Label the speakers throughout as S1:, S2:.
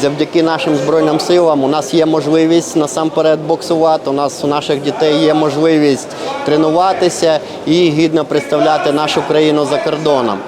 S1: Завдяки нашим збройним силам у нас є можливість насамперед боксувати. У нас у наших дітей є можливість тренуватися і гідно представляти нашу країну за кордоном.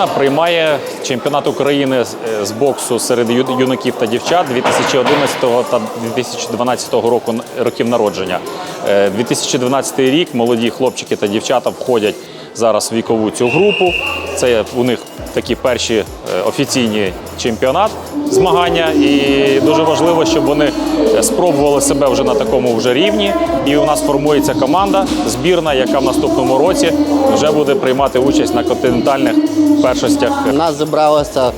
S2: Буковина приймає чемпіонат України з- е, боксу серед юнаків та дівчат 2011 та 2012 року років народження. Е, 2012 рік молоді хлопчики та дівчата входять зараз в вікову цю групу. Це у них такі перші е, офіційні чемпіонат змагання, і дуже важливо, щоб вони спробували себе вже на такому вже рівні. І у нас формується команда збірна, яка в наступному році вже буде приймати участь на континентальних першостях
S1: У нас зібралося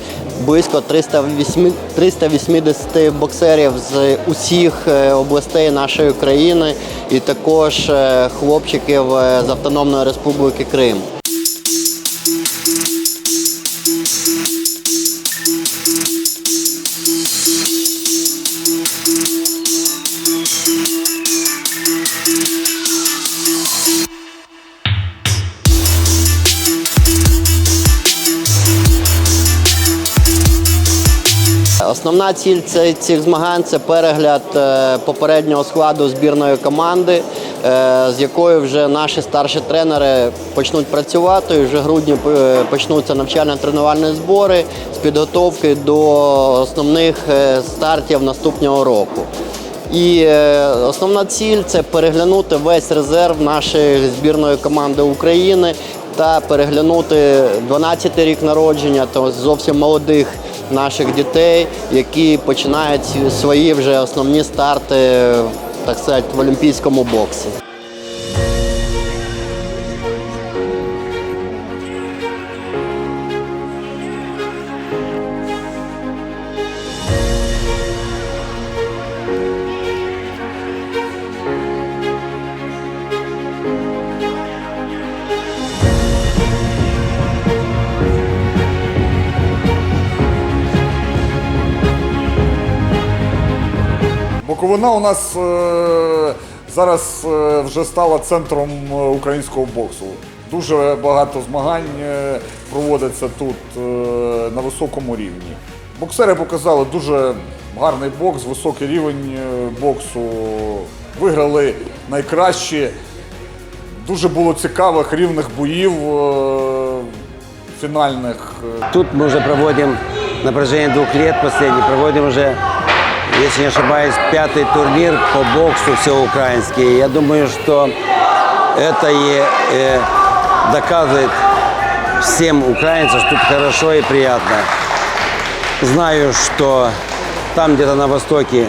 S1: близько 380 боксерів з усіх е, областей нашої країни і також е, хлопчиків е, з Автономної Республіки Крим. Основна ціль цих змагань це перегляд е, попереднього складу збірної команди, е, з якою вже наші старші тренери почнуть працювати. І вже грудні е, почнуться навчально-тренувальні збори з підготовки до основних стартів наступного року. І основна ціль це переглянути весь резерв нашої збірної команди України та переглянути 12-й рік народження, то зовсім молодих наших дітей, які починають свої вже основні старти, так сказати, в олімпійському боксі.
S3: Буковина у нас е, зараз е, вже стала центром е, українського боксу. Дуже багато змагань е, проводиться тут е, на високому рівні. Боксери показали дуже гарний бокс, високий рівень е, боксу. Виграли найкращі. Дуже було цікавих рівних боїв е, фінальних.
S4: Тут мы уже проводим на протяжении двух лет последний, проводим уже, если не ошибаюсь, пятый турнир по боксу всеукраинский. Я думаю, что это и э, доказывает всем украинцам, что тут хорошо и приятно. Знаю, что там где-то на востоке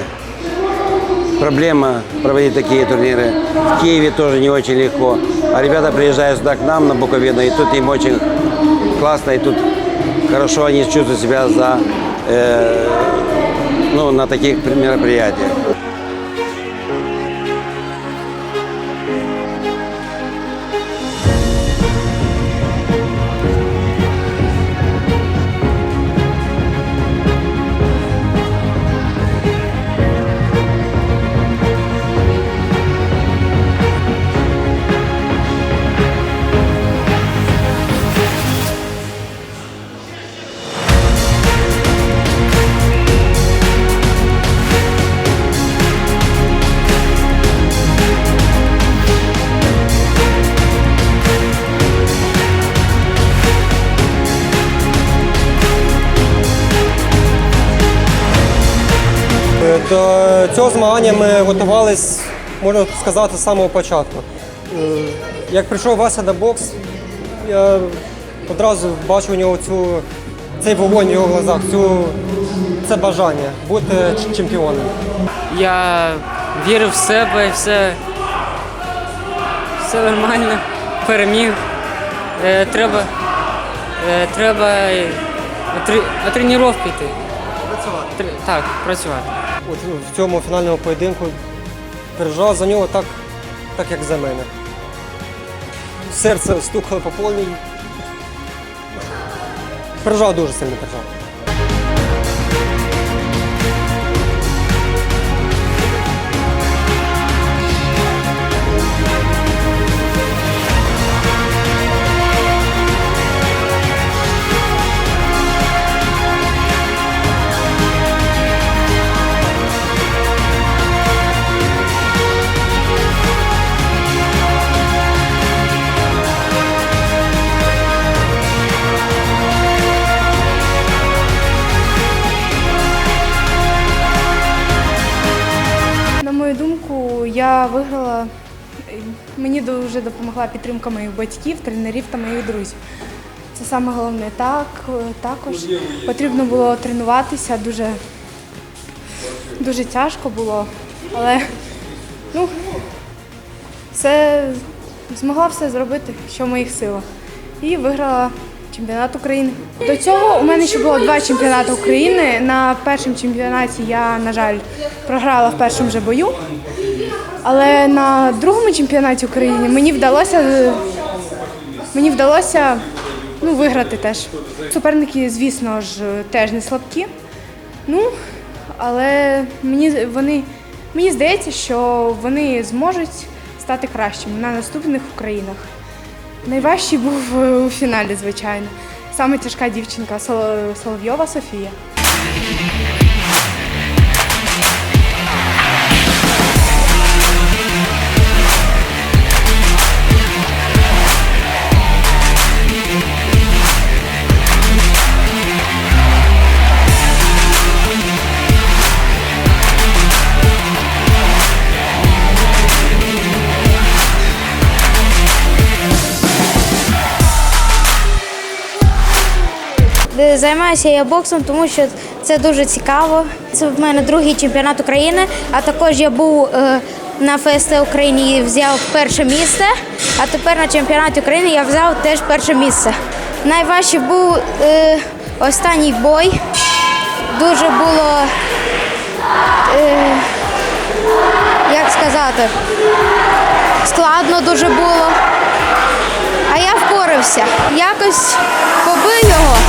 S4: проблема проводить такие турниры. В Киеве тоже не очень легко. А ребята приезжают сюда к нам на Буковину, и тут им очень классно, и тут хорошо они чувствуют себя за, э, ну, на таких мероприятиях.
S5: До цього змагання ми готувалися, можна сказати, з самого початку. Е, Як прийшов Вася на бокс, я одразу бачу у нього цю, цей вогонь в його глазах, цю, це бажання бути чемпіоном.
S6: Я вірив в себе, все, все нормально, переміг. Е, треба, е, треба на тренування йти. Працювати? Так, працювати.
S5: от в цьому фінальному поєдинку переживав за нього так, так як за мене. Серце стукало по повній. Переживав дуже сильно переживав.
S7: Я виграла. Мені дуже допомогла підтримка моїх батьків, тренерів та моїх друзів. Це саме головне. Так, також потрібно було тренуватися дуже, дуже тяжко було, але ну, все, змогла все зробити, що в моїх силах. І виграла чемпіонат України. До цього у мене ще було два чемпіонати України. На першому чемпіонаті я, на жаль, програла в першому же бою. Але на другому чемпіонаті України мені вдалося, мені вдалося ну, виграти теж. Суперники, звісно ж, теж не слабкі. Ну, але мені, вони, мені здається, що вони зможуть стати кращими на наступних Українах. Найважчий був у фіналі, звичайно. Саме тяжка дівчинка Соловйова Софія.
S8: Займаюся я боксом, тому що це дуже цікаво. Це в мене другий чемпіонат України, а також я був е, на ФСТ Україні і взяв перше місце, а тепер на чемпіонаті України я взяв теж перше місце. Найважче був е, останній бой. Дуже було, е, як сказати, складно дуже було. А я впорався. Якось побив його.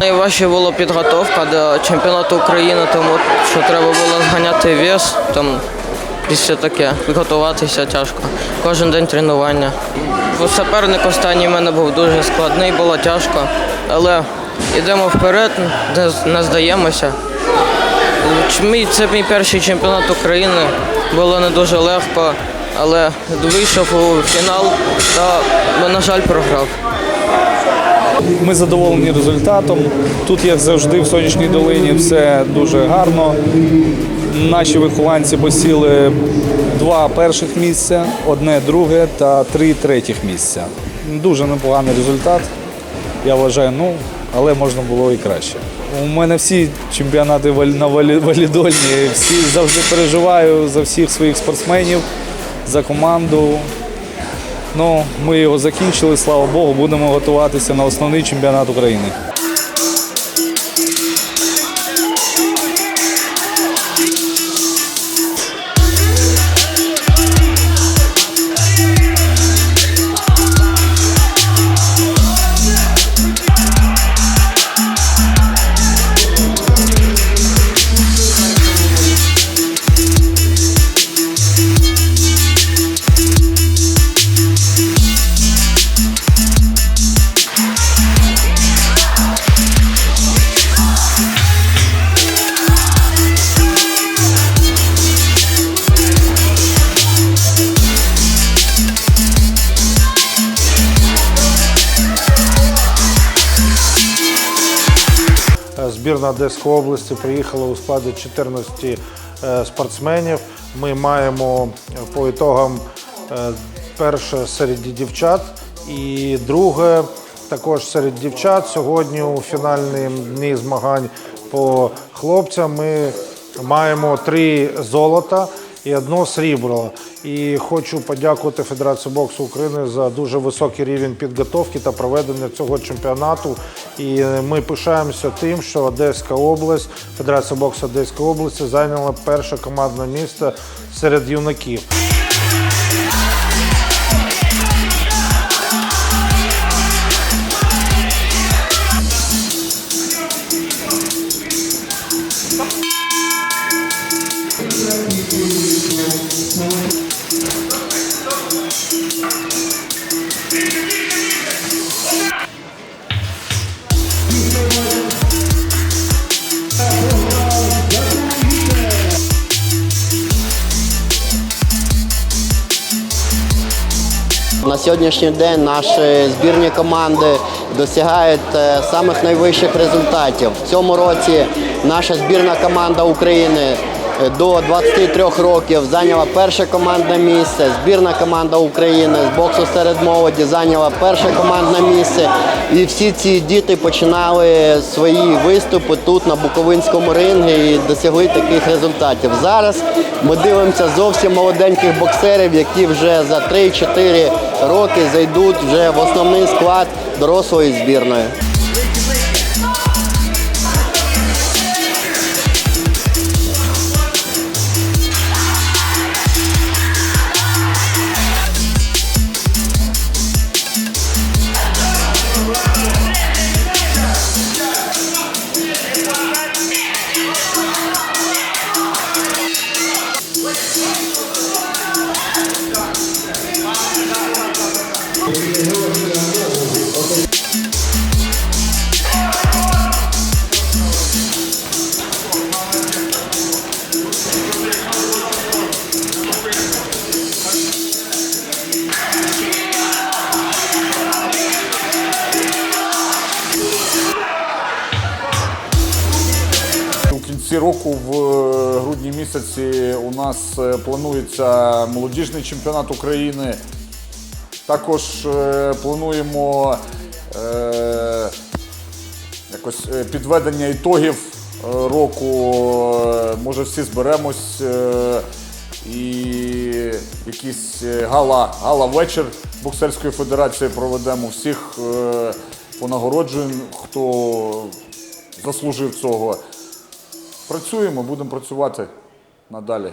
S9: Найважче була підготовка до чемпіонату України, тому що треба було зганяти вес, там все таке. Готуватися тяжко. Кожен день тренування. Бо Суперник останній в мене був дуже складний, було тяжко, але йдемо вперед, не здаємося. Це мій перший чемпіонат України, було не дуже легко, але вийшов у фінал та, на жаль, програв.
S10: Ми задоволені результатом. Тут, як завжди, в сонячній долині все дуже гарно. Наші вихованці посіли два перших місця, одне друге та три третіх місця. Дуже непоганий результат. Я вважаю, ну, але можна було і краще. У мене всі чемпіонати на валідольні, всі завжди переживаю за всіх своїх спортсменів, за команду. Ну, ми його закінчили, слава Богу, будемо готуватися на основний чемпіонат України.
S11: Збірна Одеської області приїхала у складі 14 е, спортсменів. Ми маємо по ітогам е, перше серед дівчат і друге також серед дівчат. Сьогодні у фінальній дні змагань по хлопцям ми маємо три золота і одно срібло. І хочу подякувати Федерації боксу України за дуже високий рівень підготовки та проведення цього чемпіонату. І ми пишаємося тим, що Одеська область, Федерація боксу Одеської області зайняла перше командне місце серед юнаків.
S1: На сьогоднішній день наші збірні команди досягають е, самих найвищих результатів. В цьому році наша збірна команда України е, до 23 років зайняла перше командне місце. Збірна команда України з боксу серед молоді зайняла перше командне місце. І всі ці діти починали свої виступи тут на Буковинському рингі і досягли таких результатів. Зараз ми дивимося зовсім молоденьких боксерів, які вже за 3-4 роки зайдуть вже в основний склад дорослої збірної.
S3: Року, в е, грудні місяці, у нас е, планується молодіжний чемпіонат України. Також е, плануємо якось підведення ітогів року. Може, всі зберемось і якийсь е, гала, гала-вечір боксерської федерації проведемо. Всіх е, понагороджуємо, хто заслужив цього. Працюємо, будемо працювати надалі.